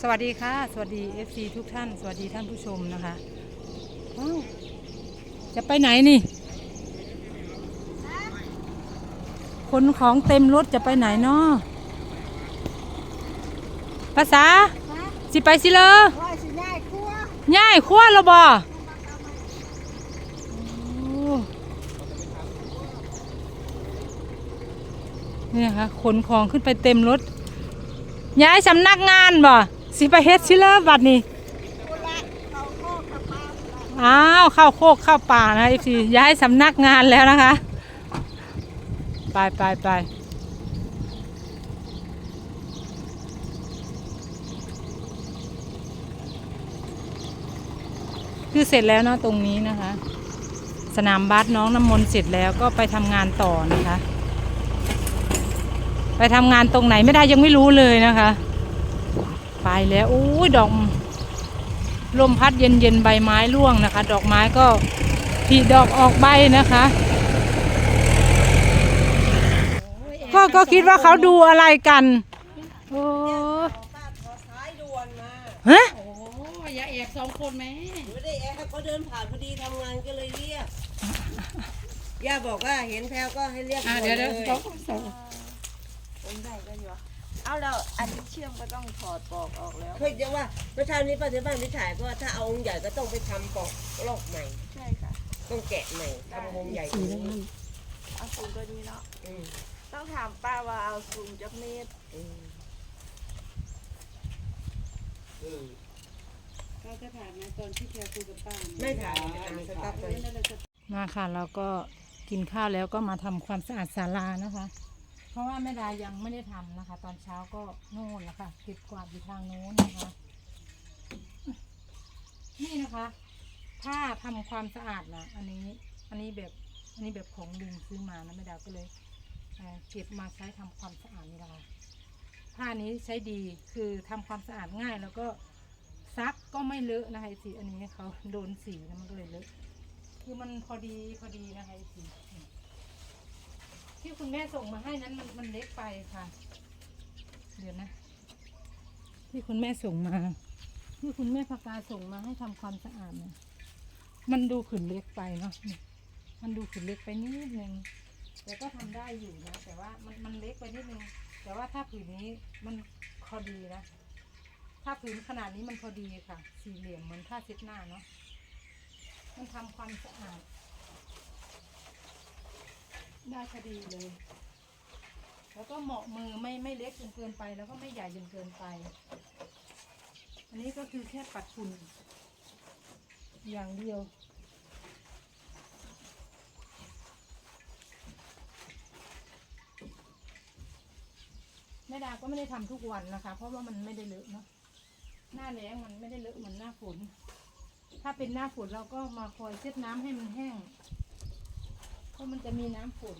สวัสดีค่ะ สวัสดี FC ทุกท่าน สวัสดีท่านผู้ชมนะคะอ้าวจะไปไหนนี่ขนของเต็มรถจะไปไหนเนาะภาษา สิไปสิเลอว่าสิง่ายครัวง่ายขั้วและบ่โอ้นี่นะคะขนของขึ้นไปเต็มรถย้ายสำนักงานบ่ สิไปเฮ็ดชิเลอร์บัดนี้อ้าวเข้าโคกเข้าป่านะอีซีย้ายสำนักงานแล้วนะคะ ไปไปไปคือเสร็จแล้วเนาะตรงนี้นะคะ สนามบาสน้องน้ำมนต์เสร็จแล้วก็ไปทำงานต่อนะคะ ไปทำงานตรงไหนไม่ได้ยังไม่รู้เลยนะคะ ไปแล้วโอ้ยดอกลมพัดเย็นเย็นๆใบไม้ร่วงนะคะ ดอกไม้ก็ผลิดอกออกใบนะคะก็ก็คิดว่าเขาดูอะไรกันโอ้ป้าขอสายด่วนมาฮะโอ้ยอย่าแอบสองคนแม่ไม่ได้แอบเขาเดินผ่านพอดีทำงานก็เลยเรียกย่าบอกว่าเห็นแพลวก็ให้เรียกอะด่วนเดี๋ยวเลเดี๋ยวยสองสองผมได้ก็อยู่ เอาแล้วอันเชื่อมก็ต้องถอดปลอกออกแล้วเพื่อจะว่าเมื่อเช้านี้ป้าที่บ้านที่ถ่ายเพราะว่าถ้าเอาองค์ใหญ่ก็ต้องไปทำปอกลอกใหม่ ใช่ค่ะ ต้องแกะใหม่ทำองค์ใหญ่กว่านี้เอาซูมตัวนี้เนาะ อืมต้องถามป้าว่าเอาซูมจากเมตรอืมเราจะถ่ายไหมตอนที่แกคุยกับป้าไม่ถ่ายสต๊อปเลยมาค่ะเราก็กินข้าวแล้วก็มาทำความสะอาดศาลานะคะ เพราะว่าแม่ดายังไม่ได้ทำนะคะ ตอนเช้าก็โน่นแล้วค่ะเก็บกวาดอยู่ทางโน้นนะคะ นี่นะคะถ้าทำความสะอาดนะอันนี้อันนี้แบบอันนี้แบบของลุงซื้อมานะแม่ดาก็เลยเอ่อเก็บมาใช้ทำความสะอาดนี่แหละค่ะผ้านี้ใช้ดีคือทำความสะอาดง่าย แล้วก็ซักก็ไม่เลอะนะคะไอสีอันนี้เขาโดนสีแล้วมันก็เลยเลอะคือมันพอดีพอดีนะคะไอสีที่ คุณแม่ส่งมาให้นั้นมันมันเล็กไปค่ะ เดี๋ยวนะ ที่คุณแม่ส่งมา ที่คุณแม่พากาส่งมาให้ทำความสะอาดเนี่ยมันดูขืนเล็กไปเนาะนี่มันดูขืนเล็กไปนิดนึงแต่ก็ทำได้อยู่นะแต่ว่ามันมันเล็กไปนิดนึงแต่ว่าถ้าผืนนี้มันพอดีนะถ้าผืนขนาดนี้มันพอดีค่ะ สี่เหลี่ยมเหมือนผ้าเช็ดหน้าเนาะมันทำความสะอาด ได้พอดีเลย แล้วก็เหมาะมือไม่ไม่เล็กจนเกินไป แล้วก็ไม่ใหญ่จนเกินไป อันนี้ก็คือแค่ปัดฝุ่นอย่างเดียว แม่ดาก็ไม่ได้ทำทุกวันนะคะ เพราะว่ามันไม่ได้เลอะเนาะ หน้าแล้งมันไม่ได้เลอะเหมือนหน้าฝน ถ้าเป็นหน้าฝนเราก็มาคอยเช็ดน้ำให้มันแห้ง เพราะมันจะมีน้ำฝน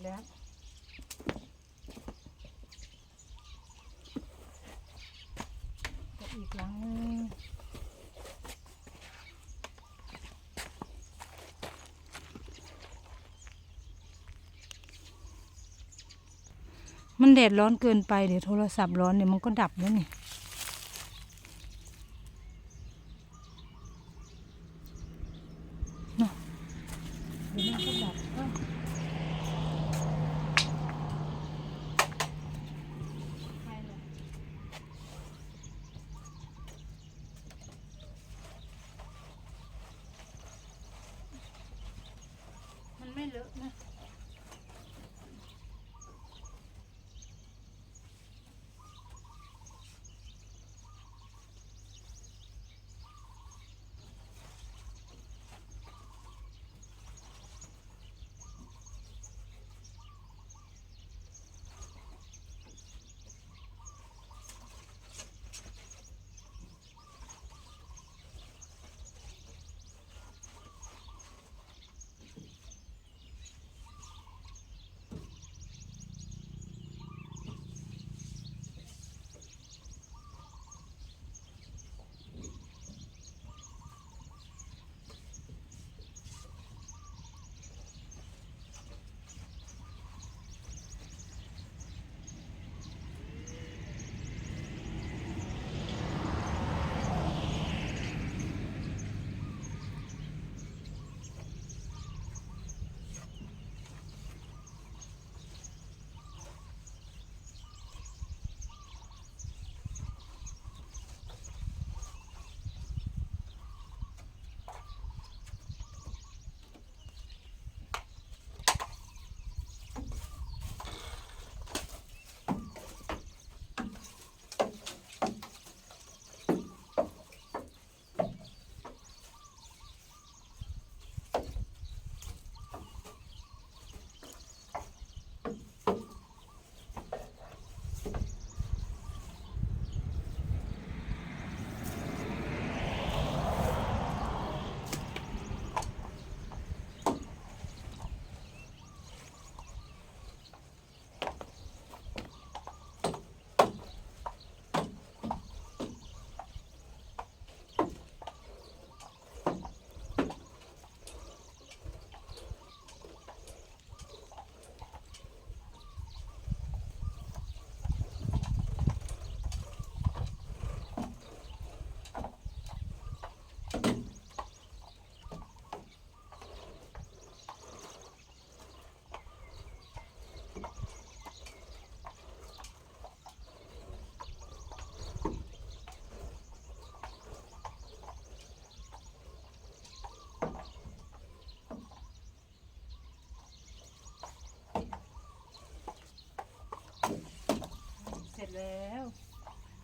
จแล้ว ก็อีกหลังนึงมันแดดร้อนเกินไปเดี๋ยวโทรศัพท์ร้อนเดี๋ยวมันก็ดับแล้วนี่ เนาะเดี๋ยวมันก็ดับเอ้าใครล่ะมันไม่ เลอะนะ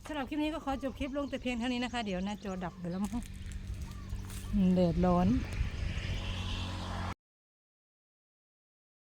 สำหรับคลิปนี้ก็ขอจบคลิปลงแต่เพียงเท่านี้นะคะ เดี๋ยวหน้าจอดับไปแล้วมั้งแดดร้อน